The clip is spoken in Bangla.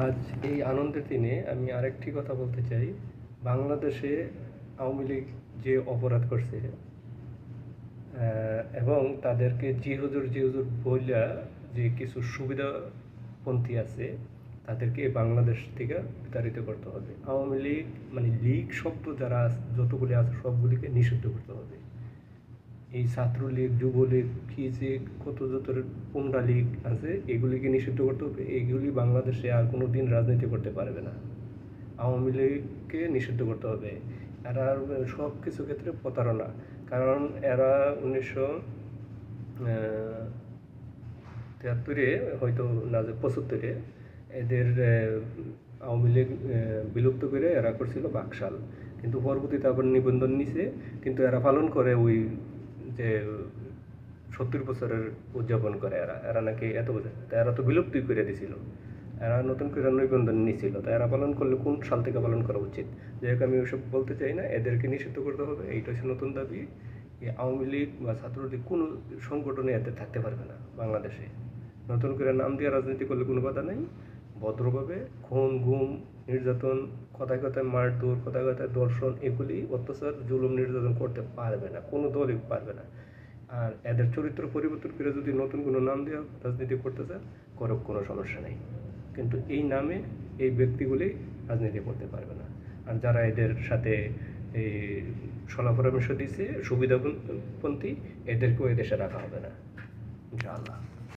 আজ এই আনন্দের দিনে আমি আরেকটি কথা বলতে চাই। বাংলাদেশে আওয়ামী লীগ যে অপরাধ করছে এবং তাদেরকে জি হুজুর জি হুজুর বইলা যে কিছু সুবিধাপন্থী আছে, তাদেরকে বাংলাদেশ থেকে বিতাড়িত করতে হবে। আওয়ামী লীগ মানে লীগ শব্দ যারা যতগুলি আছে, সবগুলিকে নিষিদ্ধ করতে হবে। এই ছাত্রলীগ, যুবলীগ কি যে কত যত কোনটা লীগ আছে, এগুলিকে নিষিদ্ধ করতে হবে। এগুলি বাংলাদেশে আর কোনো দিন রাজনীতি করতে পারবে না। আওয়ামী লীগকে নিষিদ্ধ করতে হবে। এরা সব কিছু ক্ষেত্রে প্রতারণা। কারণ এরা উনিশশো তিয়াত্তরে হয়তো না, যে পঁচাত্তরে এদের আওয়ামী লীগ বিলুপ্ত করে এরা করছিল বাকশাল। কিন্তু পরবর্তীতে আবার নিবন্ধন নিছে। কিন্তু এরা পালন করে ওই যে সত্তর বছরের উদযাপন করে এরা। এরা নাকি এত বছর, তা এরা তো বিলুপ্তই করে দিছিল। এরা নতুন করে নিবন্ধন নিছিল। তা এরা পালন করলে কোন সাল থেকে পালন করা উচিত? যাই হোক, আমি ওইসব বলতে চাই না। এদেরকে নিষিদ্ধ করতে হবে। এইটা হচ্ছে নতুন দাবি। আওয়ামী লীগ বা ছাত্রলীগ কোনো সংগঠনে এতে থাকতে পারবে না বাংলাদেশে। নতুন করে নাম দিয়ে রাজনীতি করলে কোনো বাধা নেই। ভদ্রভাবে খুন গুম নির্যাতন, কথায় কথায় মারধর, কথায় কথায় দর্শন এগুলি অত্যাচার, জুলুম, নির্যাতন করতে পারবে না, কোনো দলই পারবে না। আর এদের চরিত্র পরিবর্তন করে যদি নতুন কোনো নাম দেওয়া রাজনীতি করতে চায়, করুক, কোনো সমস্যা নেই। কিন্তু এই নামে এই ব্যক্তিগুলি রাজনীতি করতে পারবে না। আর যারা এদের সাথে এই সলা পরামর্শ দিচ্ছে সুবিধাপন্থী, এদেরকেও এদেশে রাখা হবে না। ইনশাআল্লাহ।